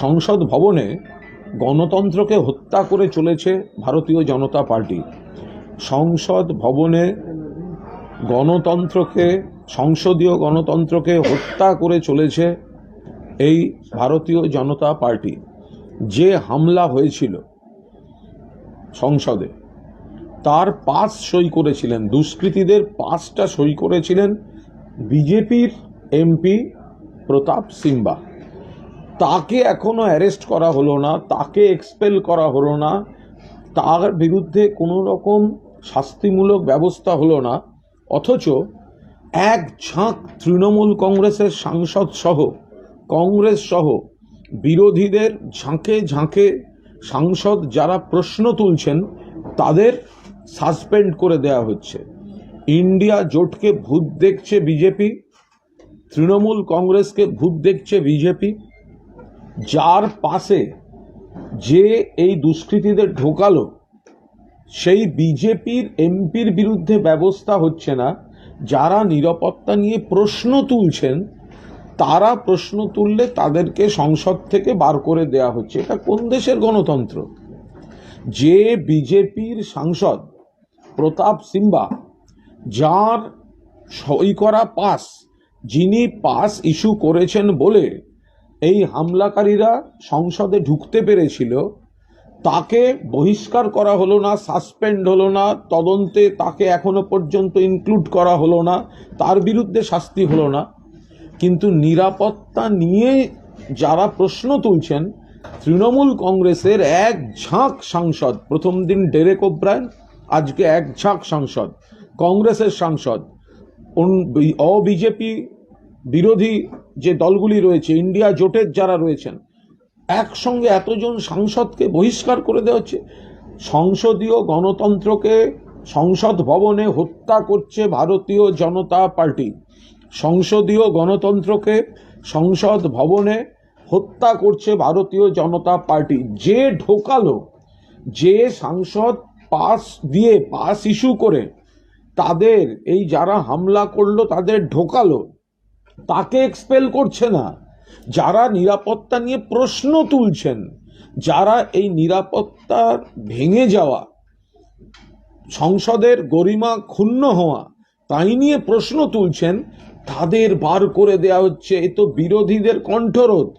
সংসদ ভবনে গণতন্ত্রকে হত্যা করে চলেছে ভারতীয় জনতা পার্টি। সংসদ ভবনে গণতন্ত্রকে, সংসদীয় গণতন্ত্রকে হত্যা করে চলেছে এই ভারতীয় জনতা পার্টি। যে হামলা হয়েছিল সংসদে, তার পাস সই করেছিলেন, দুষ্কৃতীদের পাসটা সই করেছিলেন বিজেপির এমপি প্রতাপ সিম্বা। তাকে এখনও অ্যারেস্ট করা হলো না, তাকে এক্সপেল করা হলো না, তার বিরুদ্ধে কোনো রকম শাস্তিমূলক ব্যবস্থা হলো না, অথচ এক ঝাঁক তৃণমূল কংগ্রেসের সাংসদ সহ, কংগ্রেস সহ বিরোধীদের ঝাঁকে ঝাঁকে সাংসদ যারা প্রশ্ন তুলছেন, তাদের সাসপেন্ড করে দেওয়া হচ্ছে। ইন্ডিয়া জোটকে ভূত দেখছে বিজেপি, তৃণমূল কংগ্রেসকে ভূত দেখছে বিজেপি যার পাশে যে এই দুষ্কৃতীদের ঢোকালো, সেই বিজেপির এমপির বিরুদ্ধে ব্যবস্থা হচ্ছে না। যারা নিরাপত্তা নিয়ে প্রশ্ন তুলছেন, তারা প্রশ্ন তুললে তাদেরকে সংসদ থেকে বার করে দেয়া হচ্ছে। এটা কোন দেশের গণতন্ত্র? যে বিজেপির সাংসদ প্রতাপ সিম্বা, যার সই করা পাস, যিনি পাস ইস্যু করেছেন বলে এই হামলাকারীরা সংসদে ঢুকতে পেরেছিল। তাকে বহিষ্কার করা হলো না, সাসপেন্ড হলো না, তদন্তে তাকে এখনও পর্যন্ত ইনক্লুড করা হলো না, তার বিরুদ্ধে শাস্তি হলো না। কিন্তু নিরাপত্তা নিয়ে যারা প্রশ্ন তুলছেন, তৃণমূল কংগ্রেসের এক ঝাঁক সাংসদ, প্রথম দিন ডেরেক ওব্রায়ন, আজকে এক ঝাঁক সাংসদ, কংগ্রেসের সাংসদ অবিজেপি বিরোধী যে দলগুলি রয়েছে, ইন্ডিয়া জোটের যারা রয়েছেন, একসঙ্গে এতজন সাংসদকে বহিষ্কার করে দেওয়া হচ্ছে সংসদীয় গণতন্ত্রকে সংসদ ভবনে হত্যা করছে ভারতীয় জনতা পার্টি। সংসদীয় গণতন্ত্রকে সংসদ ভবনে হত্যা করছে ভারতীয় জনতা পার্টি। যে ঢোকালো, যে সাংসদ পাস দিয়ে, পাস ইস্যু করে, তাদের, এই যারা হামলা করল, তাদের ঢোকালো। তাকে এক্সপেল করছে না। যারা নিরাপত্তা নিয়ে প্রশ্ন তুলছেন, যারা এই নিরাপত্তা ভেঙে যাওয়া, সংসদের গরিমা ক্ষুণ্ণ হওয়া, তাই নিয়ে প্রশ্ন তুলছেন, তাদের বার করে দেয়া হচ্ছে। এ তো বিরোধীদের কণ্ঠরোধ।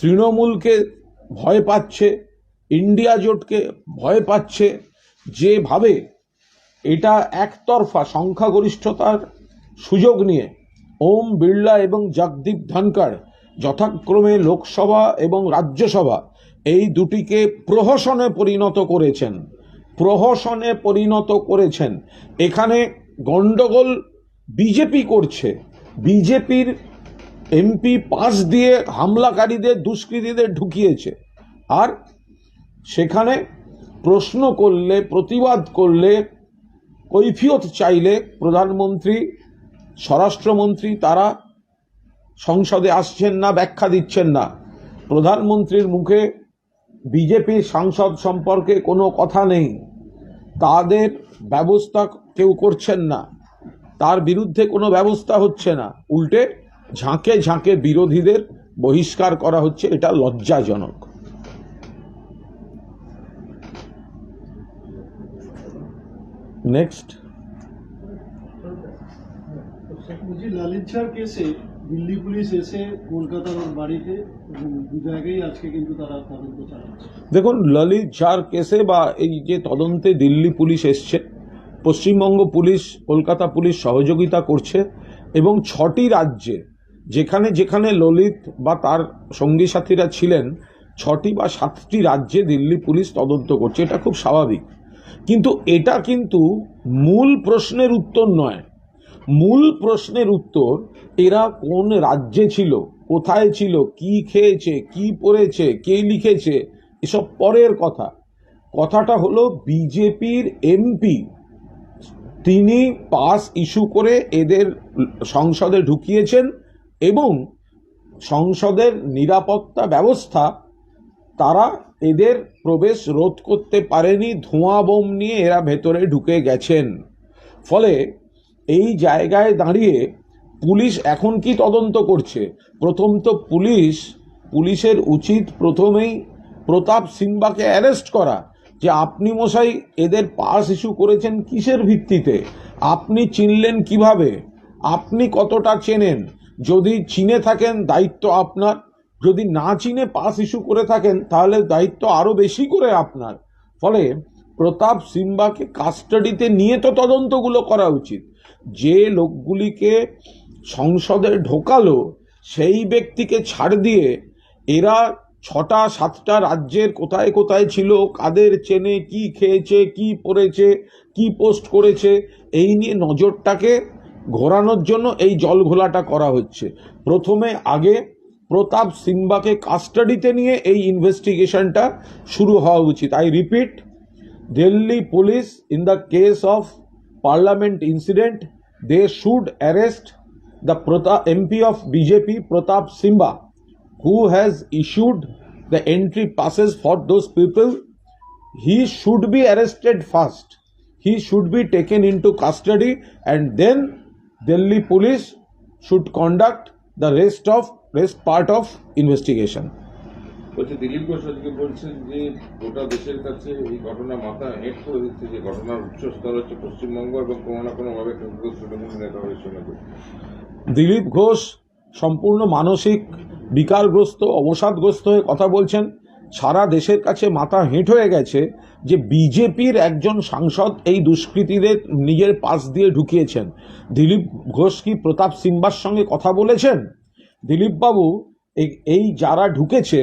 তৃণমূলকে ভয় পাচ্ছে, ইন্ডিয়া জোটকে ভয় পাচ্ছে। যেভাবে এটা একতরফা সংখ্যাগরিষ্ঠতার সুযোগ নিয়ে ওম বিড়লা এবং জগদীপ ধনকর, যথাক্রমে লোকসভা এবং রাজ্যসভা, এই দুটিকে প্রহসনে পরিণত করেছেন। প্রহসনে পরিণত করেছেন। এখানে গণ্ডগোল বিজেপি করছে। বিজেপির এমপি পাস দিয়ে হামলাকারীদের, দুষ্কৃতীদের ঢুকিয়েছে। আর সেখানে প্রশ্ন করলে, প্রতিবাদ করলে কৈফিয়ত চাইলে প্রধানমন্ত্রী স্বরাষ্ট্রমন্ত্রী তারা সংসদে আসছেন না, ব্যাখ্যা দিচ্ছেন না। প্রধানমন্ত্রীর মুখে বিজেপির সাংসদ সম্পর্কে কোনো কথা নেই। তাদের ব্যবস্থা কেউ করছেন না। তার বিরুদ্ধে কোনো ব্যবস্থা হচ্ছে না। উল্টে ঝাঁকে ঝাঁকে বিরোধীদের বহিষ্কার করা হচ্ছে, এটা লজ্জাজনক। নেক্সট। বলছি লালিত কেসে দিল্লি পুলিশ এসে কলকাতার বাড়িতে দু জায়গায় আজকে কিন্তু তারা তদন্ত চালাচ্ছে। দেখুন ললিত ঝাড় কেসে বা এই যে তদন্তে দিল্লি পুলিশ এসছে, পশ্চিমবঙ্গ পুলিশ, কলকাতা পুলিশ সহযোগিতা করছে এবং ছটি রাজ্যে যেখানে যেখানে ললিত বা তার সঙ্গী সাথীরা ছিলেন, ছটি বা সাতটি রাজ্যে দিল্লি পুলিশ তদন্ত করছে। এটা খুব স্বাভাবিক। কিন্তু এটা কিন্তু মূল প্রশ্নের উত্তর নয়। মূল প্রশ্নের উত্তর, এরা কোন রাজ্যে ছিল, কোথায় ছিল, কি খেয়েছে, কি পড়েছে, কে লিখেছে, এসব পরের কথা। কথাটা হলো বিজেপির এমপি। তিনি পাস ইস্যু করে এদের সংসদে ঢুকিয়েছেন এবং সংসদের নিরাপত্তা ব্যবস্থা, তারা এদের প্রবেশ রোধ করতে পারেনি, ধোঁয়া বোম নিয়ে এরা ভেতরে ঢুকে গেছেন। ফলে এই জায়গায় দাঁড়িয়ে পুলিশ এখন কি তদন্ত করছে? প্রথম তো পুলিশ, পুলিশের উচিত প্রথমেই প্রতাপ সিংবাকে অ্যারেস্ট করা যে আপনি মশাই এদের পাস ইস্যু করেছেন কিসের ভিত্তিতে? আপনি চিনলেন কীভাবে? আপনি কতটা চেনেন? যদি চিনে থাকেন, দায়িত্ব আপনার। যদি না চিনে পাস ইস্যু করে থাকেন, তাহলে দায়িত্ব আরও বেশি করে আপনার। ফলে প্রতাপ সিম্বাকে কাস্টাডিতে নিয়ে তো তদন্তগুলো করা উচিত। যে লোকগুলিকে সংসদে ঢোকালো সেই ব্যক্তিকে ছাড় দিয়ে এরা ছটা সাতটা রাজ্যের কোথায় কোথায় ছিল কাদের চেনে কি খেয়েছে কি পড়েছে কি পোস্ট করেছে এই নিয়ে নজরটাকে ঘোরানোর জন্য এই জল ঘোলাটা করা হচ্ছে। প্রথমে আগে প্রতাপ সিম্বাকে কাস্টাডিতে নিয়ে এই ইনভেস্টিগেশনটা শুরু হওয়া উচিত। I repeat Delhi police in the case of parliament incident, they should arrest the Pratap, MP of BJP, Pratap Simba, who has issued the entry passes for those people. He should be arrested first. He should be taken into custody, and then Delhi police should conduct the rest of rest part of investigation. বলছে দিলীপ ঘোষ আজকে বলছেন যে গোটা দেশের কাছে এই ঘটনা মাথা হেঁট করে দিচ্ছে, যে ঘটনার উচ্চস্তর হচ্ছে পশ্চিমবঙ্গ এবং কোনো না কোনোভাবে কেন্দ্রীয় তৃণমূল নেতা হয়ে শোনা দিলীপ ঘোষ সম্পূর্ণ মানসিক বিকারগ্রস্ত, অবসাদগ্রস্ত হয়ে কথা বলছেন। সারা দেশের কাছে মাথা হেঁট হয়ে গেছে যে বিজেপির একজন সাংসদ এই দুষ্কৃতীদের নিজের পাশ দিয়ে ঢুকিয়েছেন। দিলীপ ঘোষ কি প্রতাপ সিম্বার সঙ্গে কথা বলেছেন? দিলীপবাবু এই যারা ঢুকেছে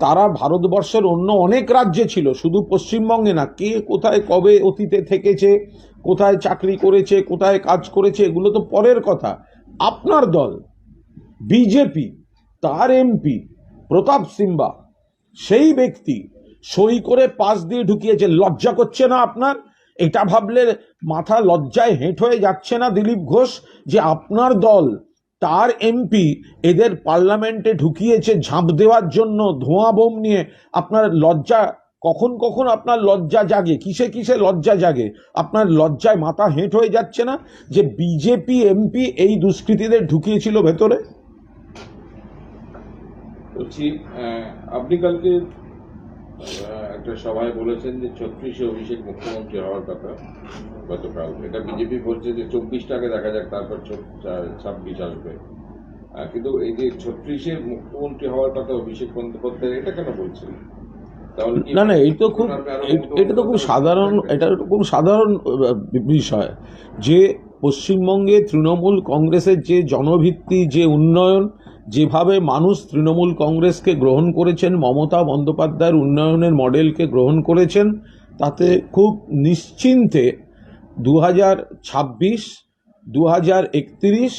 তারা ভারতবর্ষের অন্য অনেক রাজ্যে ছিল, শুধু পশ্চিমবঙ্গে না, কে কোথায় কবে অতীতে থেকেছে, কোথায় চাকরি করেছে, কোথায় কাজ করেছে, এগুলো তো পরের কথা। আপনার দল, বিজেপি, তার এমপি, প্রতাপ সিম্বা, সেই ব্যক্তি সই করে পাশ দিয়ে ঢুকিয়েছে। লজ্জা করছে না আপনার? এটা ভাবলে মাথা লজ্জায় হেঁট হয়ে যাচ্ছে না দিলীপ ঘোষ যে আপনার দল তার এমপি এদের পার্লামেন্টে ঢুকিয়েছে ঝাঁপ দেওয়ার জন্য ধোঁয়া বোম নিয়ে। আপনার লজ্জা, কখন কখন আপনার লজ্জা জাগে? কিসে কিসে লজ্জা জাগে? আপনার লজ্জায় মাথা হেঁট হয়ে যাচ্ছে না যে বিজেপি এমপি এই দুষ্কৃতীদের ঢুকিয়েছিল ভেতরে? আপনি কালকে একটা সভায় বলেছেন যে ছত্রিশে অভিষেক মুখ্যমন্ত্রী হওয়ার কথা গতকাল। এটা বিজেপি বলছে যে চব্বিশটাকে দেখা যাক তারপর ছাব্বিশ আসবে। কিন্তু এই যে ছত্রিশে মুখ্যমন্ত্রী হওয়ার কথা অভিষেক বন্দ্যোপাধ্যায় এটা কেন বলছেন? না না এই তো খুব এটা তো খুব সাধারণ এটা তো খুব সাধারণ বিষয় যে পশ্চিমবঙ্গে তৃণমূল কংগ্রেসের যে জনভিত্তি যে উন্নয়ন যেভাবে মানুষ তৃণমূল কংগ্রেসকে গ্রহণ করেছেন, মমতা বন্দ্যোপাধ্যায়ের উন্নয়নের মডেলকে গ্রহণ করেছেন, তাতে খুব নিশ্চিন্তে দু হাজার ছাব্বিশ দু হাজার একত্রিশ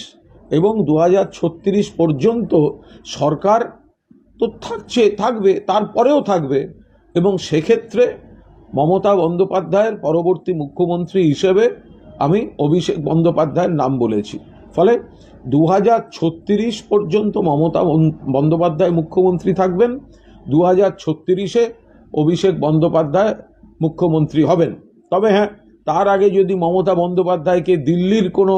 এবং দু হাজার ছত্রিশ পর্যন্ত সরকার তো থাকছে, থাকবে, তারপরেও থাকবে এবং সেক্ষেত্রে মমতা বন্দ্যোপাধ্যায়ের পরবর্তী মুখ্যমন্ত্রী হিসেবে আমি অভিষেক বন্দ্যোপাধ্যায়ের নাম বলেছি। ফলে দু হাজার ছত্রিশ পর্যন্ত মমতা বন্দ্যোপাধ্যায় মুখ্যমন্ত্রী থাকবেন দু হাজার ছত্রিশে অভিষেক বন্দ্যোপাধ্যায় মুখ্যমন্ত্রী হবেন। তবে হ্যাঁ তার আগে যদি মমতা বন্দ্যোপাধ্যায়কে দিল্লির কোনো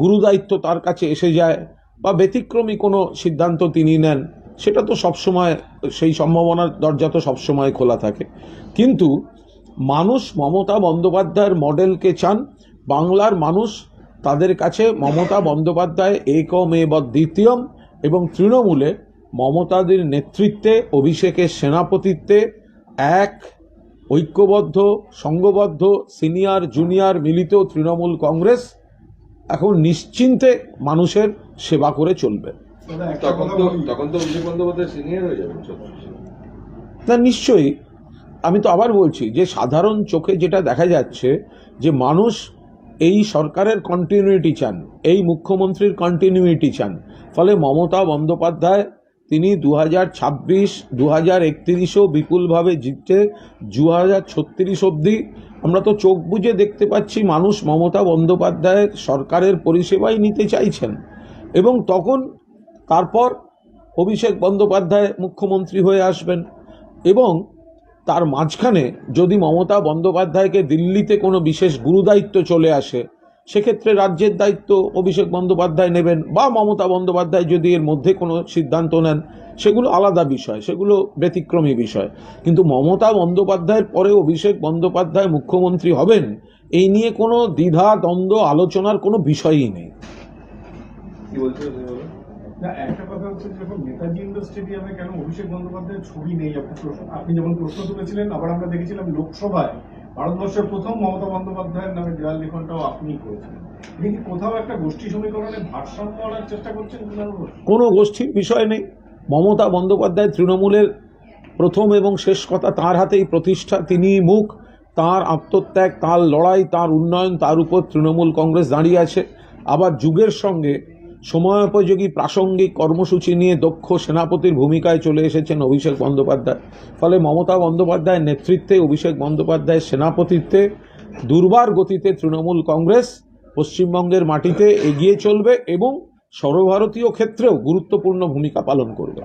গুরুদায়িত্ব তার কাছে এসে যায় বা ব্যতিক্রমী কোনো সিদ্ধান্ত তিনি নেন, সেটা তো সবসময়, সেই সম্ভাবনার দরজা তো সবসময় খোলা থাকে। কিন্তু মানুষ মমতা বন্দ্যোপাধ্যায়ের মডেলকে চান, বাংলার মানুষ তাদের কাছে মমতা বন্দ্যোপাধ্যায় একম এব দ্বিতীয়ম এবং তৃণমূলে মমতাদের নেতৃত্বে অভিষেকের সেনাপতিত্বে এক ঐক্যবদ্ধ সংঘবদ্ধ সিনিয়র জুনিয়র মিলিত তৃণমূল কংগ্রেস এখন নিশ্চিন্তে মানুষের সেবা করে চলবে। হয়ে না নিশ্চয়ই। আমি তো আবার বলছি যে সাধারণ চোখে যেটা দেখা যাচ্ছে যে মানুষ এই সরকারের কন্টিনিউটি চান, এই মুখ্যমন্ত্রীর কন্টিনিউটি চান। ফলে মমতা বন্দ্যোপাধ্যায় তিনি দু হাজার ছাব্বিশ দু হাজার একত্রিশও বিপুলভাবে জিততে দু হাজার ছত্রিশ অবধি। আমরা তো চোখ বুজে দেখতে পাচ্ছি মানুষ মমতা বন্দ্যোপাধ্যায়ের সরকারের পরিষেবাই নিতে চাইছেন। এবং তখন তারপর অভিষেক বন্দ্যোপাধ্যায় মুখ্যমন্ত্রী হয়ে আসবেন। এবং তার মাঝখানে যদি মমতা বন্দ্যোপাধ্যায়কে দিল্লিতে কোনো বিশেষ গুরুদায়িত্ব চলে আসে, সেক্ষেত্রে রাজ্যের দায়িত্ব অভিষেক বন্দ্যোপাধ্যায় নেবেন বা মমতা বন্দ্যোপাধ্যায় যদি এর মধ্যে কোনো সিদ্ধান্ত নেন, সেগুলো আলাদা বিষয়, সেগুলো ব্যতিক্রমী বিষয়। কিন্তু মমতা বন্দ্যোপাধ্যায়ের পরে অভিষেক বন্দ্যোপাধ্যায় মুখ্যমন্ত্রী হবেন, এই নিয়ে কোনো দ্বিধা, দ্বন্দ্ব, আলোচনার কোনো বিষয়ই নেই। একটা কথা হচ্ছে যখন নেতাজি ইন্ডোর স্টেডিয়ামে কেন অভিষেক বন্দ্যোপাধ্যায়ের ছবি নেই? আপনি প্রশ্ন- আপনি যেমন প্রশ্ন তুলেছিলেন, আবার আমরা দেখেছিলাম লোকসভায় ভারতবর্ষের প্রথম মমতা বন্দ্যোপাধ্যায়ের নামে দেওয়াল লিখনটাও করেছিলেন। আপনি কি কোথাও একটা গোষ্ঠী সমীকরণে ভারসাম্য আনার চেষ্টা করছেন কোনো গোষ্ঠীর বিষয় নেই। মমতা বন্দ্যোপাধ্যায় তৃণমূলের প্রথম এবং শেষ কথা, তার হাতেই প্রতিষ্ঠা তিনি মুখ। তার আত্মত্যাগ, তার লড়াই, তার উন্নয়ন, তার উপর তৃণমূল কংগ্রেস দাঁড়িয়ে আছে। আবার যুগের সঙ্গে সময়োপযোগী প্রাসঙ্গিক কর্মসূচি নিয়ে দক্ষ সেনাপতির ভূমিকায় চলে এসেছেন অভিষেক বন্দ্যোপাধ্যায়। ফলে মমতা বন্দ্যোপাধ্যায়ের নেতৃত্বে, অভিষেক বন্দ্যোপাধ্যায়ের সেনাপতিত্বে, দুর্বার গতিতে তৃণমূল কংগ্রেস পশ্চিমবঙ্গের মাটিতে এগিয়ে চলবে এবং সর্বভারতীয় ক্ষেত্রেও গুরুত্বপূর্ণ ভূমিকা পালন করবে।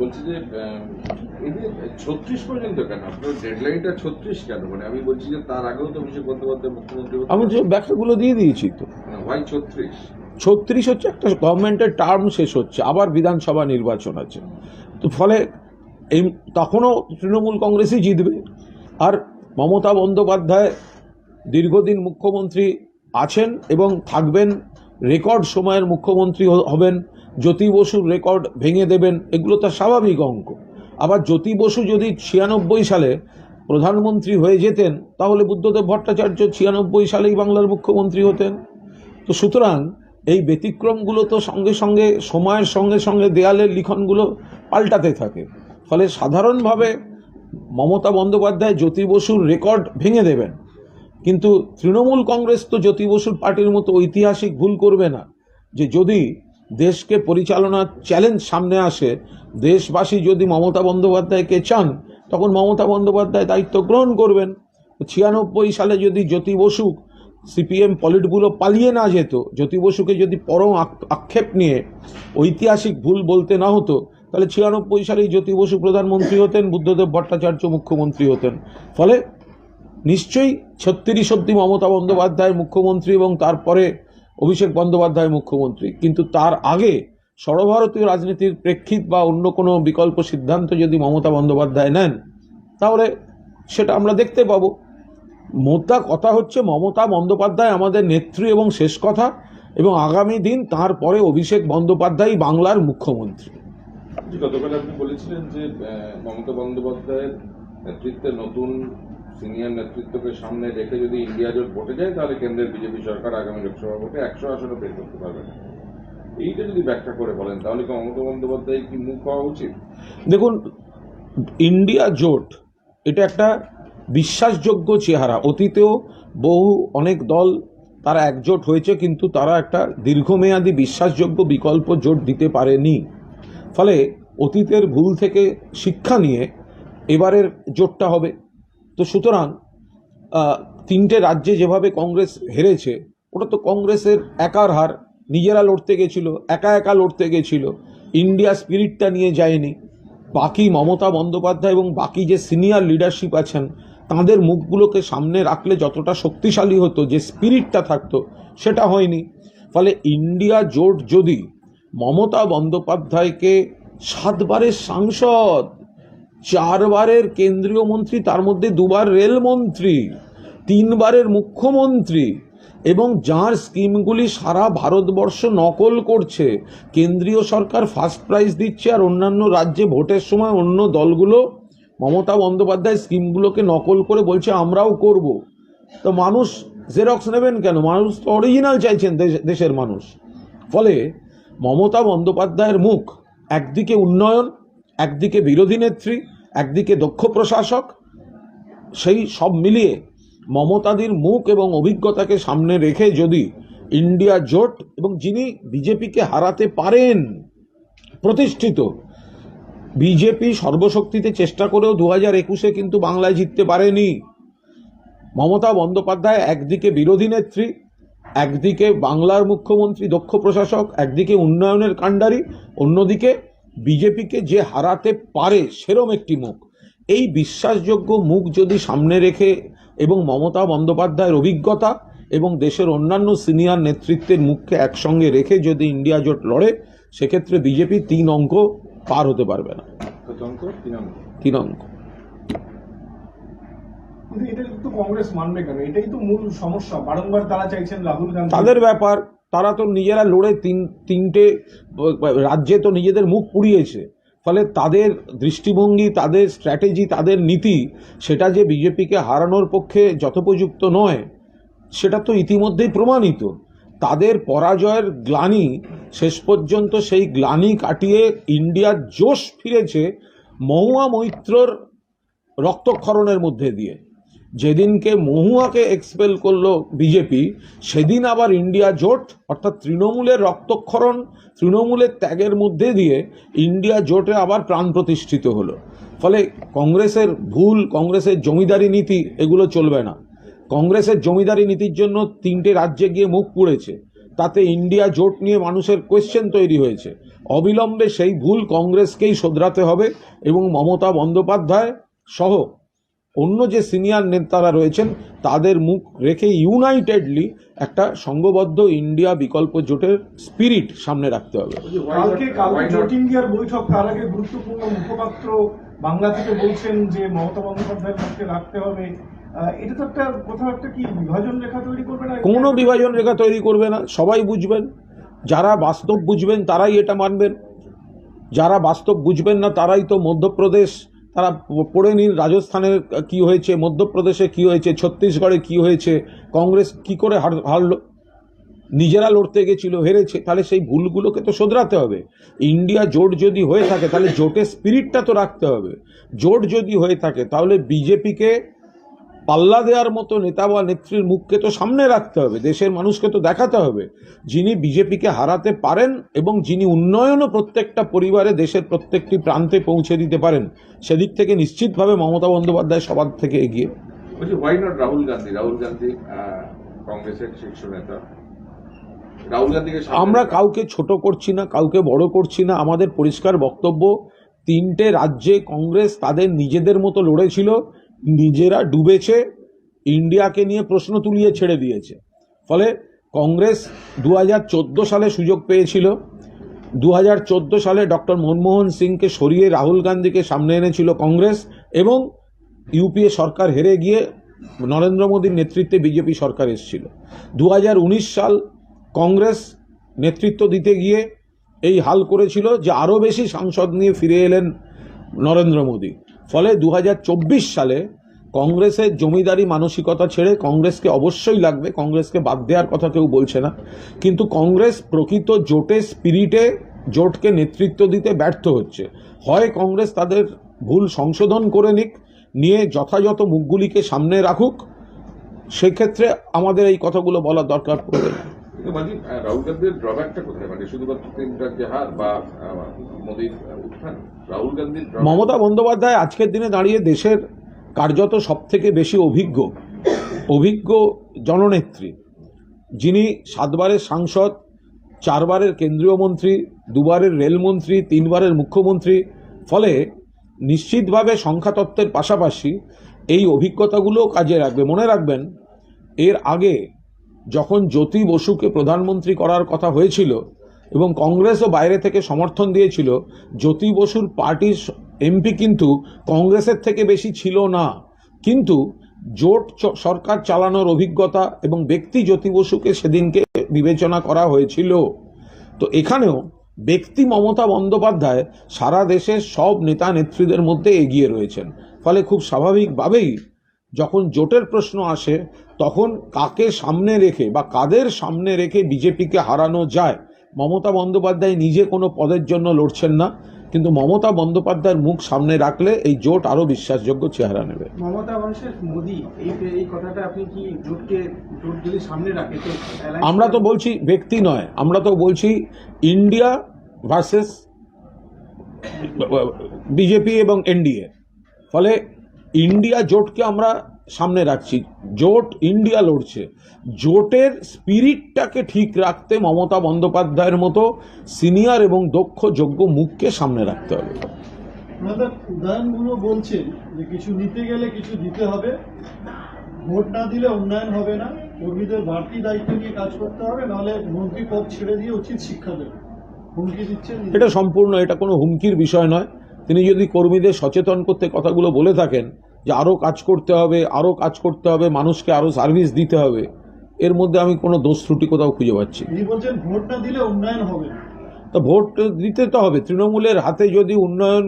বলছি যে এই যে ছত্রিশ পর্যন্ত কেন? আপনার ডেডলাইনটা ছত্রিশ কেন? মানে আমি বলছি যে তার আগেও তো অভিষেক বন্দ্যোপাধ্যায় মুখ্যমন্ত্রী আমি যে ব্যাখ্যাগুলো দিয়ে দিয়েছি তো। হোয়াই ছত্রিশ? ছত্রিশ হচ্ছে একটা গভর্নমেন্টের টার্ম শেষ হচ্ছে আবার বিধানসভা নির্বাচন আছে। তো ফলে এই তখনও তৃণমূল কংগ্রেসই জিতবে। আর মমতা বন্দ্যোপাধ্যায় দীর্ঘদিন মুখ্যমন্ত্রী আছেন এবং থাকবেন রেকর্ড সময়ের মুখ্যমন্ত্রী হবেন। জ্যোতি বসুর রেকর্ড ভেঙে দেবেন, এগুলো তার স্বাভাবিক অঙ্ক। আবার জ্যোতি বসু যদি ছিয়ানব্বই সালে প্রধানমন্ত্রী হয়ে যেতেন, তাহলে বুদ্ধদেব ভট্টাচার্য ছিয়ানব্বই সালেই বাংলার মুখ্যমন্ত্রী হতেন। তো সুতরাং এই ব্যতিক্রমগুলো তো সঙ্গে সঙ্গে, সময়ের সঙ্গে সঙ্গে দেয়ালের লিখনগুলো পাল্টাতে থাকে। ফলে সাধারণভাবে মমতা বন্দ্যোপাধ্যায় জ্যোতি বসুর রেকর্ড ভেঙে দেবেন। কিন্তু তৃণমূল কংগ্রেস তো জ্যোতি বসুর পার্টির মতো ঐতিহাসিক ভুল করবে না। যে যদি দেশকে পরিচালনার চ্যালেঞ্জ সামনে আসে, দেশবাসী যদি মমতা বন্দ্যোপাধ্যায়কে চান, তখন মমতা বন্দ্যোপাধ্যায় দায়িত্ব গ্রহণ করবেন। ছিয়ানব্বই সালে যদি জ্যোতি বসু সিপিএম পলিটগুলো পালিয়ে না যেত, জ্যোতি বসুকে যদি পরম আক্ষেপ নিয়ে ঐতিহাসিক ভুল বলতে না হতো, তাহলে ছিয়ানব্বই সালেই জ্যোতি বসু প্রধানমন্ত্রী হতেন, বুদ্ধদেব ভট্টাচার্য মুখ্যমন্ত্রী হতেন। ফলে নিশ্চয়ই ছত্রিশ অব্দি মমতা বন্দ্যোপাধ্যায় মুখ্যমন্ত্রী এবং তারপরে অভিষেক বন্দ্যোপাধ্যায় মুখ্যমন্ত্রী। কিন্তু তার আগে সর্বভারতীয় রাজনীতির প্রেক্ষিত বা অন্য কোনো বিকল্প সিদ্ধান্ত যদি মমতা বন্দ্যোপাধ্যায় নেন, তাহলে সেটা আমরা দেখতে পাবো। মোদ্দা কথা হচ্ছে, মমতা বন্দ্যোপাধ্যায় আমাদের নেত্রী এবং শেষ কথা, এবং আগামী দিন তারপরে অভিষেক বন্দ্যোপাধ্যায় বাংলার মুখ্যমন্ত্রী। গতকাল আপনি বলেছিলেন যে মমতা বন্দ্যোপাধ্যায়ের নেতৃত্বে নতুন সিনিয়র নেতৃত্বকে সামনে রেখে যদি ইন্ডিয়া জোট ভোটে যায়, তাহলে কেন্দ্রের বিজেপি সরকার আগামী লোকসভা ভোটে একশো আসনে বের করতে পারবে না। এইটা যদি ব্যাখ্যা করে বলেন, তাহলে কি মমতা বন্দ্যোপাধ্যায় কি মুখ হওয়া উচিত? দেখুন, ইন্ডিয়া জোট, এটা একটা বিশ্বাসযোগ্য চেহারা। অতীতেও বহু, অনেক দল তারা একজোট হয়েছে, কিন্তু তারা একটা দীর্ঘমেয়াদী বিশ্বাসযোগ্য বিকল্প জোট দিতে পারেনি। ফলে অতীতের ভুল থেকে শিক্ষা নিয়ে এবারের জোটটা হবে। তো সুতরাং তিনটে রাজ্যে যেভাবে কংগ্রেস হেরেছে, ওটা তো কংগ্রেসের একার হার, নিজেরা লড়তে গেছিল, একা একা লড়তে গেছিল, ইন্ডিয়া স্পিরিটটা নিয়ে যায়নি। বাকি মমতা বন্দ্যোপাধ্যায় এবং বাকি যে সিনিয়র লিডারশিপ আছেন, তাদের মুখগুলোকে সামনে রাখলে যতটা শক্তিশালী হতো, যে স্পিরিটটা থাকতো, সেটা হয়নি। ফলে ইন্ডিয়া জোট যদি মমতা বন্দ্যোপাধ্যায়কে সাতবারের সাংসদ চারবারের কেন্দ্রীয় মন্ত্রী, তার মধ্যে দুবার রেলমন্ত্রী তিনবারের মুখ্যমন্ত্রী, এবং যার স্কিমগুলি সারা ভারতবর্ষ নকল করছে। কেন্দ্রীয় সরকার ফার্স্ট প্রাইজ দিচ্ছে আর অন্যান্য রাজ্যে ভোটের সময় অন্য দলগুলো মমতা বন্দ্যোপাধ্যায় স্কিমগুলোকে নকল করে বলছে, আমরাও করব। তো মানুষ জেরক্স নেবেন কেন? মানুষ তো অরিজিনাল চাইছেন দেশ- দেশের মানুষ। ফলে মমতা বন্দ্যোপাধ্যায়ের মুখ একদিকে উন্নয়ন একদিকে বিরোধী নেত্রী, একদিকে দক্ষ প্রশাসক, সেই সব মিলিয়ে মমতাদির মুখ এবং অভিজ্ঞতাকে সামনে রেখে যদি ইন্ডিয়া জোট এবং যিনি বিজেপিকে হারাতে পারেন, প্রতিষ্ঠিত, বিজেপি সর্বশক্তিতে চেষ্টা করেও দু হাজার একুশে কিন্তু বাংলায় জিততে পারেনি। মমতা বন্দ্যোপাধ্যায় একদিকে বিরোধী নেত্রী, একদিকে বাংলার মুখ্যমন্ত্রী, দক্ষ প্রশাসক, একদিকে উন্নয়নের কাণ্ডারি, অন্যদিকে বিজেপিকে যে হারাতে পারে সেরম একটি মুখ। এই বিশ্বাসযোগ্য মুখ যদি সামনে রেখে এবং মমতা বন্দ্যোপাধ্যায়ের অভিজ্ঞতা এবং দেশের অন্যান্য সিনিয়র নেতৃত্বের মুখকে একসঙ্গে রেখে যদি ইন্ডিয়া জোট লড়ে সেক্ষেত্রে বিজেপি তিন অঙ্ক পার হতে পারবে না। তিন অঙ্ক। তিন অঙ্ক। কিন্তু এটা তো কংগ্রেস মানবে কেন? এটাই তো মূল সমস্যা। বারংবার তারা চাইছেন রাহুল গান্ধী তাদের ব্যাপার তারা তো নিজেরা লড়ে তিন, তিনটে, রাজ্যে তো নিজেদের মুখ পুড়িয়েছে। ফলে তাদের দৃষ্টিভঙ্গি, তাদের স্ট্র্যাটেজি তাদের নীতি, সেটা যে বিজেপিকে হারানোর পক্ষে যথোপযুক্ত নয়, সেটা তো ইতিমধ্যেই প্রমাণিত। তাদের পরাজয়ের গ্লানি, শেষ পর্যন্ত সেই গ্লানি কাটিয়ে ইন্ডিয়ার জোশ ফিরেছে মহুয়া মৈত্রর রক্তক্ষরণের মধ্যে দিয়ে। যেদিনকে মহুয়াকে এক্সপেল করল বিজেপি সেদিন আবার ইন্ডিয়া জোট, অর্থাৎ তৃণমূলের রক্তক্ষরণ, তৃণমূলের ত্যাগের মধ্যে দিয়ে ইন্ডিয়া জোটে আবার প্রাণ প্রতিষ্ঠিত হলো। ফলে কংগ্রেসের ভুল, কংগ্রেসের জমিদারি নীতি, এগুলো চলবে না। কংগ্রেসের জমিদারি নীতির জন্য তিনটে রাজ্যে গিয়ে মুখ পুড়েছে। তাতে ইন্ডিয়া জোট নিয়ে মানুষের কোয়েশ্চেন তৈরি হয়েছে। অবিলম্বে সেই ভুল কংগ্রেসকেই শোধরাতে হবে এবং মমতা বন্দ্যোপাধ্যায় সহ অন্য যে সিনিয়র নেতারা রয়েছেন তাদের মুখ রেখে ইউনাইটেডলি একটা সংঘবদ্ধ ইন্ডিয়া বিকল্প জোটের স্পিরিট সামনে রাখতে হবে। কালকে কালকে জোট বৈঠক তার আগে গুরুত্বপূর্ণ মুখপাত্র বাংলা থেকে বলছেন যে মমতা বন্দ্যোপাধ্যায়ের পক্ষে রাখতে হবে। এটা তো একটা কোথাও একটা কি বিভাজন রেখা তৈরি করবে না? কোনো বিভাজন রেখা তৈরি করবে না সবাই বুঝবেন। যারা বাস্তব বুঝবেন তারাই এটা মানবেন। যারা বাস্তব বুঝবেন না তারাই তো মধ্যপ্রদেশ তারা পড়ে নিন, রাজস্থানের কি হয়েছে, মধ্যপ্রদেশে কি হয়েছে, ছত্তিশগড়ে কি হয়েছে, কংগ্রেস কি করে হারল? নিজেরা লড়তে গেছিল, হেরেছে, তাহলে সেই ভুলগুলোকে তো শোধরাতে হবে। ইন্ডিয়া জোট যদি হয়ে থাকে, তাহলে জোটের স্পিরিটটা তো রাখতে হবে। জোট যদি হয়ে থাকে, তাহলে বিজেপিকে পাল্লা দেওয়ার মতো নেতা বা নেত্রীর মুখকে তো সামনে রাখতে হবে দেশের মানুষকে তো দেখাতে হবে। যিনি বিজেপিকে হারাতে পারেন এবং যিনি উন্নয়নও প্রত্যেকটা পরিবারে দেশের প্রত্যেকটি প্রান্তে পৌঁছে দিতে পারেন সেদিক থেকে নিশ্চিতভাবে মমতা বন্দ্যোপাধ্যায় সবার থেকে এগিয়ে। বলছি হোয়াই নট রাহুল গান্ধী? রাহুল গান্ধী কংগ্রেসের শীর্ষ নেতা। আমরা কাউকে ছোট করছি না কাউকে বড় করছি না আমাদের পরিষ্কার বক্তব্য তিনটে রাজ্যে কংগ্রেস তাদের নিজেদের মতো লড়েছিল নিজেরা ডুবেছে, ইন্ডিয়াকে নিয়ে প্রশ্ন তুলিয়ে ছেড়ে দিয়েছে। ফলে কংগ্রেস দু হাজার চোদ্দ সালে সুযোগ পেয়েছিল। দু হাজার চোদ্দ সালে ডক্টর মনমোহন সিংকে সরিয়ে রাহুল গান্ধীকে সামনে এনেছিল কংগ্রেস এবং ইউপিএ সরকার হেরে গিয়ে নরেন্দ্র মোদীর নেতৃত্বে বিজেপি সরকার এসেছিল। দু হাজার উনিশ সাল কংগ্রেস নেতৃত্ব দিতে গিয়ে এই হাল করেছিল যে আরও বেশি সাংসদ নিয়ে ফিরে এলেন নরেন্দ্র মোদী। ফলে দু হাজার চব্বিশ সালে কংগ্রেসের জমিদারি মানসিকতা ছেড়ে কংগ্রেসকে অবশ্যই লাগবে, কংগ্রেসকে বাদ দেওয়ার কথা কেউ বলছে না। কিন্তু কংগ্রেস প্রকৃত জোটের স্পিরিটে, জোটকে নেতৃত্ব দিতে ব্যর্থ হচ্ছে। হয় কংগ্রেস তাদের ভুল সংশোধন করে নিক, নিয়ে যথাযথ মুখগুলিকে সামনে রাখুক, সেক্ষেত্রে আমাদের এই কথাগুলো বলার দরকার পড়বে কিন্তু আহ, রাহুল গান্ধীর ড্রব্যাকটা কোথায়? মানে শুধুমাত্র তিন রাজ্যে হার বা মোদীর উত্থান? রাহুল গান্ধীর মমতা বন্দ্যোপাধ্যায় আজকের দিনে দাঁড়িয়ে দেশের কার্যত সব থেকে বেশি অভিজ্ঞ অভিজ্ঞ জননেত্রী। যিনি সাতবারের সাংসদ চারবারের কেন্দ্রীয় মন্ত্রী দুবারের রেলমন্ত্রী তিনবারের মুখ্যমন্ত্রী ফলে নিশ্চিতভাবে সংখ্যাতত্ত্বের পাশাপাশি এই অভিজ্ঞতাগুলোও কাজে রাখবে মনে রাখবেন এর আগে যখন জ্যোতি বসুকে প্রধানমন্ত্রী করার কথা হয়েছিল এবং কংগ্রেসও বাইরে থেকে সমর্থন দিয়েছিল, জ্যোতি বসুর পার্টির এমপি কিন্তু কংগ্রেসের থেকে বেশি ছিল না। কিন্তু জোট সরকার চালানোর অভিজ্ঞতা এবং ব্যক্তি জ্যোতি বসুকে সেদিনকে বিবেচনা করা হয়েছিল। তো এখানেও ব্যক্তি মমতা বন্দ্যোপাধ্যায় সারা দেশের সব নেতা নেত্রীদের মধ্যে এগিয়ে রয়েছেন। ফলে খুব স্বাভাবিকভাবেই যখন জোটের প্রশ্ন আসে তখন কাকে সামনে রেখে বা কাদের সামনে রেখে বিজেপিকে হারানো যায়? মমতা বন্দ্যোপাধ্যায় নিজে কোনো পদের জন্য লড়ছেন না কিন্তু মমতা বন্দ্যোপাধ্যায়ের মুখ সামনে রাখলে এই জোট আরও বিশ্বাসযোগ্য চেহারা নেবে। মমতা ভার্সেস মোদি এই এই কথাটা আপনি কি জোটকে জোট যদি সামনে রাখে আমরা তো বলছি ব্যক্তি নয় আমরা তো বলছি ইন্ডিয়া ভার্সেস বিজেপি এবং এনডিএ। ফলে ইন্ডিয়া জোটকে আমরা সামনে রাখছি। জোট ইন্ডিয়া লড়ছে। জোটের স্পিরিটটাকে ঠিক রাখতে মমতা বন্দ্যোপাধ্যায়ের মতো সিনিয়র এবং দক্ষ যোগ্য মুখকে সামনে রাখতে হবে। উদাহরণগুলো বলছেন যে কিছু নিতে গেলে কিছু দিতে হবে। ভোট না দিলে উন্নয়ন হবে না। কর্মীদের বাড়তি দায়িত্ব নিয়ে কাজ করতে হবে নাহলে মন্ত্রী পদ ছেড়ে দিয়ে উচিত শিক্ষা দেবে। হুমকি দিচ্ছেন এটা সম্পূর্ণ এটা কোনো হুমকির বিষয় নয়। তিনি যদি কর্মীদের সচেতন করতে কথাগুলো বলে থাকেন যে আরও কাজ করতে হবে আরও কাজ করতে হবে মানুষকে আরও সার্ভিস দিতে হবে এর মধ্যে আমি কোনো দোষ ত্রুটি কোথাও খুঁজে পাচ্ছি ভোট না দিলে উন্নয়ন হবে। তো ভোট দিতে তো হবে তৃণমূলের হাতে যদি উন্নয়ন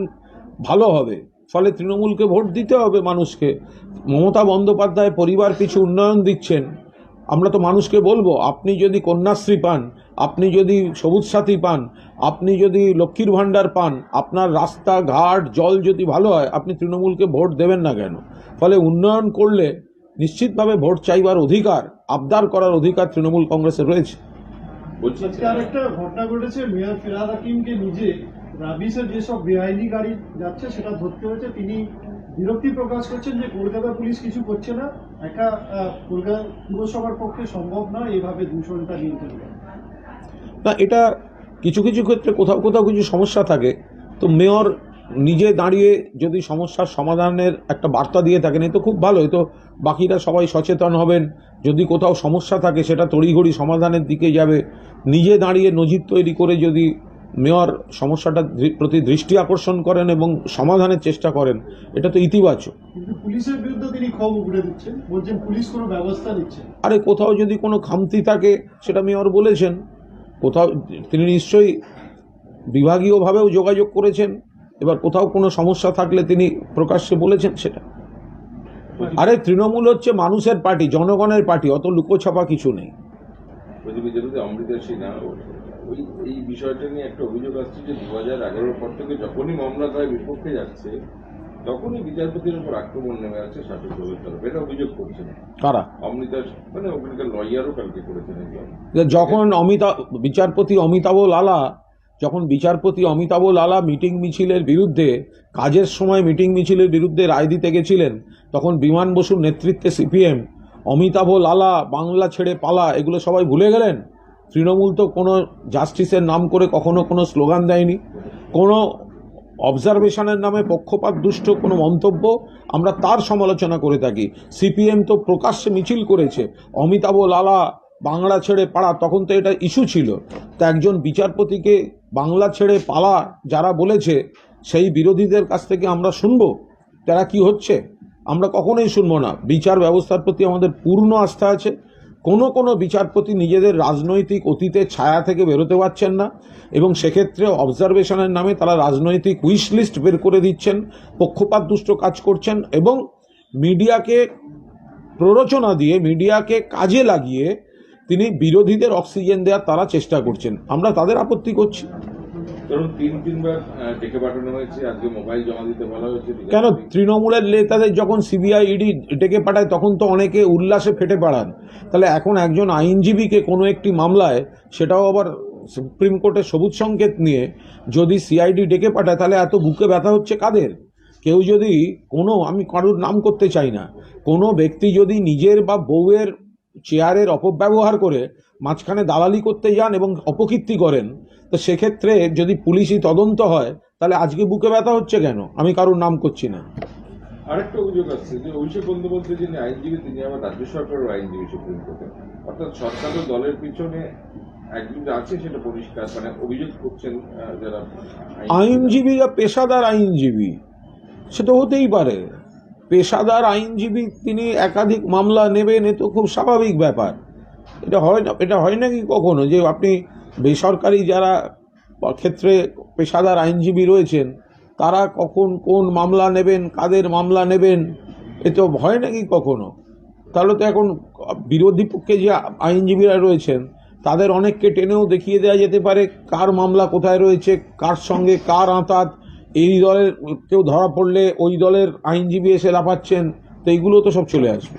ভালো হবে ফলে তৃণমূলকে ভোট দিতে হবে মানুষকে। মমতা বন্দ্যোপাধ্যায় পরিবার কিছু উন্নয়ন দিচ্ছেন আমরা তো মানুষকে বলব আপনি যদি কন্যাশ্রী পান আপনি যদি সবুজ সাথী পান আপনি যদি লক্ষ্মীর ভাণ্ডার পান আপনার রাস্তা ঘাট জল যদি ভালো হয় আপনি তৃণমূলকে ভোট দেবেন না কেন? ফলে উন্নয়ন করলে নিশ্চিতভাবে ভোট চাইবার অধিকার আবদার করার অধিকার তৃণমূল কংগ্রেসের রয়েছে। আরেকটা ঘটনা ঘটেছে মেয়র ফিরাদ হাকিমকে নিজে রাবিসের যেসব বেআইনি গাড়ি যাচ্ছে সেটা ধরতে হয়েছে তিনি বিরক্তি প্রকাশ করছেন যে কলকাতা পুলিশ কিছু করছে না। একা কলকাতা পুরসভার পক্ষে সম্ভব নয় এইভাবে দূষণটা নিয়ন্ত্রণ না, এটা কিছু কিছু ক্ষেত্রে কোথাও কোথাও কিছু সমস্যা থাকে। তো মেয়র নিজে দাঁড়িয়ে যদি সমস্যার সমাধানের একটা বার্তা দিয়ে থাকেন, এ তো খুব ভালো তো বাকিরা সবাই সচেতন হবেন। যদি কোথাও সমস্যা থাকে, সেটা তড়িঘড়ি সমাধানের দিকে যাবে। নিজে দাঁড়িয়ে নজির তৈরি করে যদি মেয়র সমস্যাটা প্রতি দৃষ্টি আকর্ষণ করেন এবং সমাধানের চেষ্টা করেন এটা তো ইতিবাচক। পুলিশের বিরুদ্ধে তিনি ক্ষোভ উগড়ে দিচ্ছেন বলছেন পুলিশ কোনো ব্যবস্থা নিচ্ছে আরে কোথাও যদি কোনো খামতি থাকে সেটা মেয়র বলেছেন। কোথাও তিনি নিশ্চয়ই বিভাগীয়ভাবেও যোগাযোগ করেছেন এবার কোথাও কোনো সমস্যা থাকলে তিনি প্রকাশ্যে বলেছেন সেটা। আরে তৃণমূল হচ্ছে মানুষের পার্টি জনগণের পার্টি অত লুকোছাপা কিছু নেই। ওই এই বিষয়টা নিয়ে একটা অভিযোগ আসছে যে দু হাজার এগারোর পর থেকে যখনই মামলা তার বিপক্ষে যাচ্ছে তখনই বিচারপতির উপর আক্রমণ নেমে আছে শাসক দলের তরফে। এটা অভিযোগ করছেন কারা? অমৃতা মানে ওখানকার লয়ারও কালকে করেছেন যখন অমিতা বিচারপতি অমিতাভ লালা যখন বিচারপতি অমিতাভ লালা মিটিং মিছিলের বিরুদ্ধে কাজের সময় মিটিং মিছিলের বিরুদ্ধে রায় দিতে গেছিলেন তখন বিমান বসুর নেতৃত্বে সিপিএম অমিতাভ লালা বাংলা ছেড়ে পালা এগুলো সবাই ভুলে গেলেন? তৃণমূল তো কোনো জাস্টিসের নাম করে কখনো কোনো স্লোগান দেয়নি। কোনো অবজারভেশনের নামে পক্ষপাত, দুষ্ট কোনো মন্তব্য আমরা তার সমালোচনা করে থাকি। সিপিএম তো প্রকাশ্যে মিছিল করেছে। অমিতাভ লালা বাংলা ছেড়ে পাড়া, তখন তো এটা ইস্যু ছিল। তা একজন বিচারপতিকে বাংলা ছেড়ে পালা যারা বলেছে, সেই বিরোধীদের কাছ থেকে আমরা শুনব? তারা কি হচ্ছে? আমরা কখনোই শুনব না। বিচার ব্যবস্থার প্রতি আমাদের পূর্ণ আস্থা আছে। কোনো কোনো বিচারপতি নিজেদের রাজনৈতিক অতীতের ছায়া থেকে বেরোতে পারছেন না এবং সেক্ষেত্রে অবজারভেশনের নামে তারা রাজনৈতিক উইশ লিস্ট বের করে দিচ্ছেন, পক্ষপাত দুষ্ট কাজ করছেন এবং মিডিয়াকে প্ররোচনা দিয়ে, মিডিয়াকে কাজে লাগিয়ে তিনি বিরোধীদের অক্সিজেন দেওয়ার তারা চেষ্টা করছেন। আমরা তাদের আপত্তি করছি। ধরুন তিন তিনবার ডেকে পাঠানো হয়েছে আজকে মোবাইল জমা দিতে বলা হয়েছে কেন? তৃণমূলের নেতাদের যখন সিবিআই ইডি ডেকে পাঠায় তখন তো অনেকে উল্লাসে ফেটে পাড়ান তাহলে এখন একজন আইনজীবীকে কোনো একটি মামলায় সেটাও আবার সুপ্রিম কোর্টের সবুজ সংকেত নিয়ে যদি সিআইডি ডেকে পাঠায় তাহলে এত বুকে ব্যথা হচ্ছে কাদের? কেউ যদি কোনো আমি কারোর নাম করতে চাই না কোনো ব্যক্তি যদি নিজের বা বউয়ের চেয়ারের অপব্যবহার করে মাঝখানে দালালি করতে যান এবং অপকীর্তি করেন তো সেক্ষেত্রে যদি পুলিশি তদন্ত হয় তাহলে আজকে বুকে ব্যথা হচ্ছে কেন? আমি কারোর নাম করছি না। আরেকটা অভিযোগ আসছে যে অভিষেক বন্দ্যোপাধ্যায় যিনি আইনজীবী তিনি আবার রাজ্য সরকারের আইনজীবী সুপ্রিম কোর্টে। অর্থাৎ সরকার ও দলের পিছনে আছে সেটা পরিষ্কার মানে অভিযোগ করছেন যারা আইনজীবীরা পেশাদার আইনজীবী? সেটা হতেই পারে। পেশাদার আইনজীবী তিনি একাধিক মামলা নেবেন এ তো খুব স্বাভাবিক ব্যাপার। এটা হয় না এটা হয় নাকি কখনো যে আপনি বেসরকারি যারা ক্ষেত্রে পেশাদার আইনজীবী রয়েছেন তারা কখন কোন মামলা নেবেন কাদের মামলা নেবেন এ তো ভয় নাকি কখনো? তাহলে তো এখন বিরোধী পক্ষে যে আইনজীবীরা রয়েছেন তাদের অনেককে টেনেও দেখিয়ে দেওয়া যেতে পারে কার মামলা কোথায় রয়েছে কার সঙ্গে কার আঁতাত এই দলের কেউ ধরা পড়লে ওই দলের আইনজীবী এসে লাফাচ্ছেন তো এইগুলো তো সব চলে আসবে।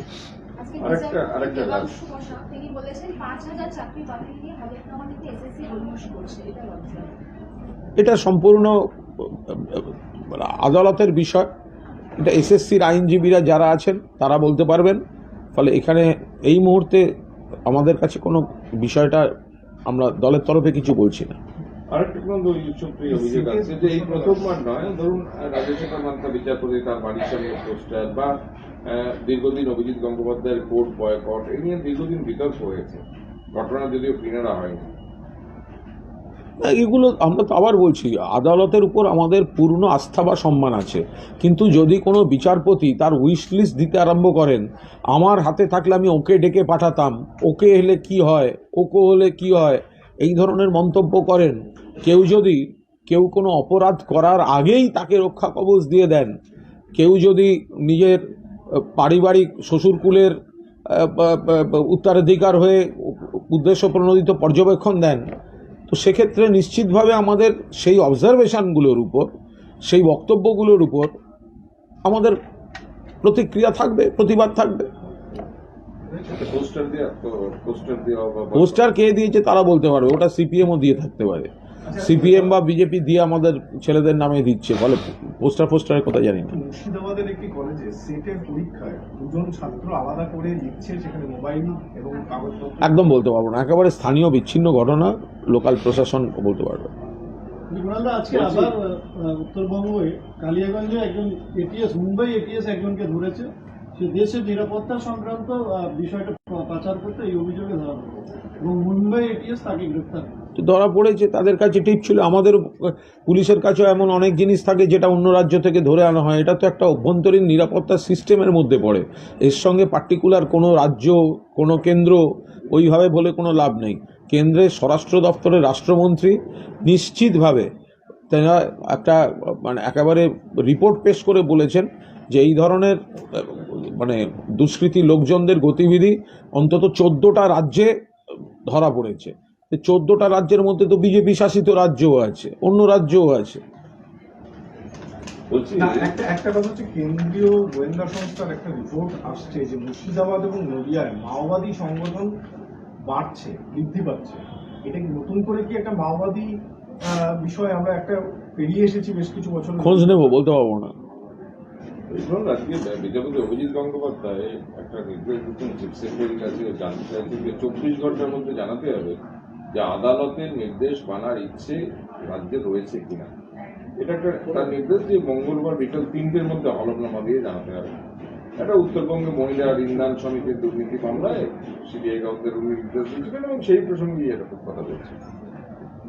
আরেকটা- আরেকটা এটা সম্পূর্ণ, আদালতের বিষয়। এটা এসএসসির আইনজীবীরা যারা আছেন, তারা বলতে পারবেন। ফলে এখানে এই মুহূর্তে আমাদের কাছে কোনো বিষয়টা আমরা দলের তরফে কিছু বলছি না। ধরুন পোস্টার বা দীর্ঘদিন অভিজিৎ গঙ্গোপাধ্যায়ের কোর্ট বয়কট এই নিয়ে দীর্ঘদিন বিতর্ক হয়েছে। ঘটনা যদিও কিনারা হয়নি। এগুলো আমরা তো আবার বলছি, আদালতের উপর আমাদের পূর্ণ আস্থা বা সম্মান আছে। কিন্তু যদি কোনো বিচারপতি তার উইশ লিস্ট দিতে আরম্ভ করেন, আমার হাতে থাকলে আমি ওকে ডেকে পাঠাতাম, ওকে হলে কি হয়, ওকে হলে কি হয়, এই ধরনের মন্তব্য করেন। কেউ যদি, কেউ কোনো অপরাধ করার আগেই তাকে রক্ষা কবচ দিয়ে দেন, কেউ যদি নিজের পারিবারিক শ্বশুরকুলের উত্তরাধিকার হয়ে উদ্দেশ্য প্রণোদিত পর্যবেক্ষণ দেন তো সেক্ষেত্রে নিশ্চিতভাবে আমাদের সেই অবজারভেশানগুলোর উপর সেই বক্তব্যগুলোর উপর আমাদের প্রতিক্রিয়া থাকবে প্রতিবাদ থাকবে। পোস্টার কে দিয়েছে তারা বলতে পারবে ওটা সিপিএমও দিয়ে থাকতে পারে। সিপিএম বা বিজেপি দিয়ে আমাদের ছেলেদের নামে দিচ্ছে বলে পোস্টার পোস্টারের কথা জানি না। মুর্শিদাবাদের একটি কলেজে সেটের পরীক্ষায় দুজন ছাত্র আলাদা করে লিখছে সেখানে মোবাইল এবং কাগজপত্র। একদম বলতে পারব না একেবারে স্থানীয় বিচ্ছিন্ন ঘটনা লোকাল প্রশাসন বলতে পারবে। আজকে আবার উত্তরবঙ্গে কালিয়াগঞ্জে একজন এটিএস মুম্বাই এটিএস একজনকে ধরেছে। সে দেশের নিরাপত্তা সংক্রান্ত বিষয়টা পাচার করতে এই অভিযোগে ধরা এবং মুম্বাই এটিএস তাকে গ্রেফতার করে ধরা পড়েছে, তাদের কাছে টিপ ছিল। আমাদের পুলিশের কাছেও এমন অনেক জিনিস থাকে যেটা অন্য রাজ্য থেকে ধরে আনা হয়। এটা তো একটা অভ্যন্তরীণ নিরাপত্তা সিস্টেমের মধ্যে পড়ে। এর সঙ্গে পার্টিকুলার কোনো রাজ্য, কোনো কেন্দ্র, ওইভাবে বলে কোনো লাভ নেই। কেন্দ্রের স্বরাষ্ট্র দপ্তরের রাষ্ট্রমন্ত্রী নিশ্চিতভাবে তারা একটা মানে একেবারে রিপোর্ট পেশ করে বলেছেন যে এই ধরনের মানে দুষ্কৃতী লোকজনদের গতিবিধি অন্তত চোদ্দোটা রাজ্যে ধরা পড়েছে। চোদ্দোটা রাজ্যের মধ্যে তো বিজেপি শাসিত রাজ্যও আছে অন্য রাজ্যও আছে। একটা একটা কথা হচ্ছে কেন্দ্রীয় গোয়েন্দা সংস্থার একটা রিপোর্ট আসছে যে মুর্শিদাবাদ এবং নদিয়ায় মাওবাদী সংগঠন বাড়ছে বৃদ্ধি পাচ্ছে। এটা কি নতুন করে কি একটা মাওবাদী আহ, আমরা একটা পেরিয়ে এসেছি বেশ কিছু বছর খোঁজ নেব বলতে পারব না। ধরুন আজকে বিচারপতি অভিজিৎ গঙ্গোপাধ্যায় একটা নির্দেশ দিচ্ছেন চিফ সেক্রেটারির কাছে জানতে চাইছেন যে চব্বিশ ঘণ্টার মধ্যে জানাতে হবে। যে আদালতের নির্দেশ মানার ইচ্ছে রাজ্যে রয়েছে কিনা। এটা একটা নির্দেশ যে মঙ্গলবার বিকেল তিনটের মধ্যে হলফনামা দিয়ে জানাতে হবে। এটা উত্তরবঙ্গে মহিলা ঋণদান সমিতির দুর্নীতি মামলায় সিবিআই কাউন্সিলের নির্দেশ দিয়েছিলেন এবং সেই প্রসঙ্গেই এরকম কথা বলছে।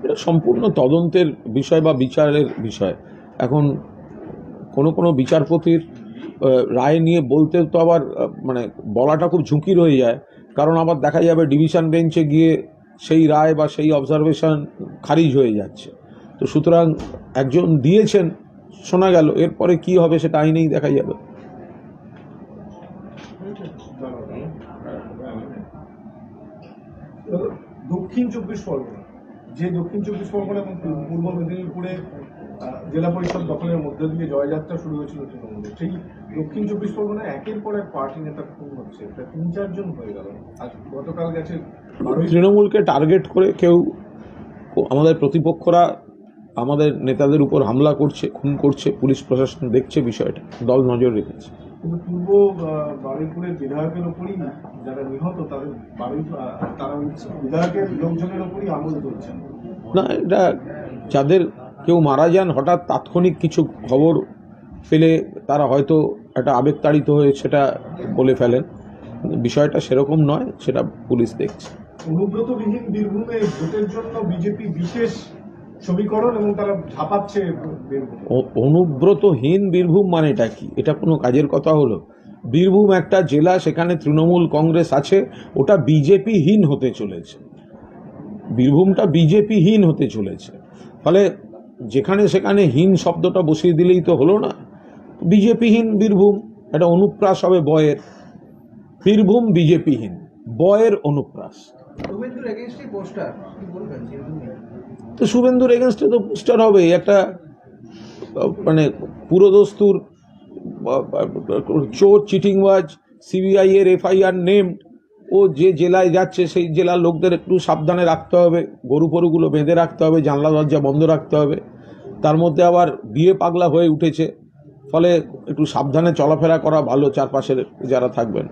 এটা সম্পূর্ণ তদন্তের বিষয় বা বিচারের বিষয়। এখন কোনো কোনো বিচারপতির রায় নিয়ে বলতে তো আবার মানে বলাটা খুব ঝুঁকি রয়ে যায়। কারণ আবার দেখা যাবে ডিভিশন বেঞ্চে গিয়ে সেই রায় বা সেই অবজারভেশন খারিজ হয়ে যাচ্ছে। তো সুতরাং একজন দিয়েছেন, শোনা গেল, এরপরে কি হবে সেটা আইনেই দেখা যাবে। দক্ষিণ চব্বিশ পরগনা, যে দক্ষিণ চব্বিশ পরগনা এবং পূর্ব মেদিনীপুরে জেলা পরিষদ দখলের মধ্যে দিয়ে জয়যাত্রা শুরু হয়েছিল তৃণমূলের সেই দক্ষিণ চব্বিশ পরগনায় একের পর এক পার্টি নেতা খুন হচ্ছে, প্রায় তিন চারজন হয়ে গেল। আজ গতকাল গেছে তৃণমূলকে টার্গেট করে কেউ আমাদের প্রতিপক্ষরা আমাদের নেতাদের উপর হামলা করছে খুন করছে পুলিশ প্রশাসন দেখছে বিষয়টা দল নজর রেখেছে। পূর্ব বারুইপুরের বিধায়কের ওপরই যারা নিহত তাদের তারা বিধায়কের লোকজনের ওপরই আঙুল তুলছেন না এটা যাদের কেউ মারা যান হঠাৎ তাৎক্ষণিক কিছু খবর পেলে তারা হয়তো একটা আবেগতাড়িত হয়ে সেটা বলে ফেলেন। বিষয়টা সেরকম নয় সেটা পুলিশ দেখছে। অনুব্রতবিহীন বীরভূমে ভোটের জন্য বিজেপি বিশেষ সমীকরণ এবং তারা ঝাঁপাচ্ছে অনুব্রতহীন বীরভূম মানেটা কি? এটা কোনো কাজের কথা হলো? বীরভূম একটা জেলা, সেখানে তৃণমূল কংগ্রেস আছে, ওটা বিজেপিহীন হতে চলেছে। বীরভূমটা বিজেপিহীন হতে চলেছে। ফলে যেখানে সেখানে হীন শব্দটা বসিয়ে দিলেই তো হলো না। বিজেপিহীন বীরভূম, এটা অনুপ্রাস হবে বয়ের বীরভূম বিজেপিহীন বয়ের অনুপ্রাস। তো শুভেন্দুর এগেনস্টে তো পোস্টার হবে একটা মানে পুরোদস্তুর চোর, চিটিংবাজ সিবিআই এর এফআইআর নেমড ও যে জেলায় যাচ্ছে সেই জেলার লোকদের একটু সাবধানে রাখতে হবে, গরু ফরুগুলো বেঁধে রাখতে হবে, জানলা, দরজা বন্ধ রাখতে হবে। তার মধ্যে আবার বিয়ে পাগলা হয়ে উঠেছে, ফলে একটু সাবধানে চলাফেরা করা ভালো চারপাশের যারা থাকবেন।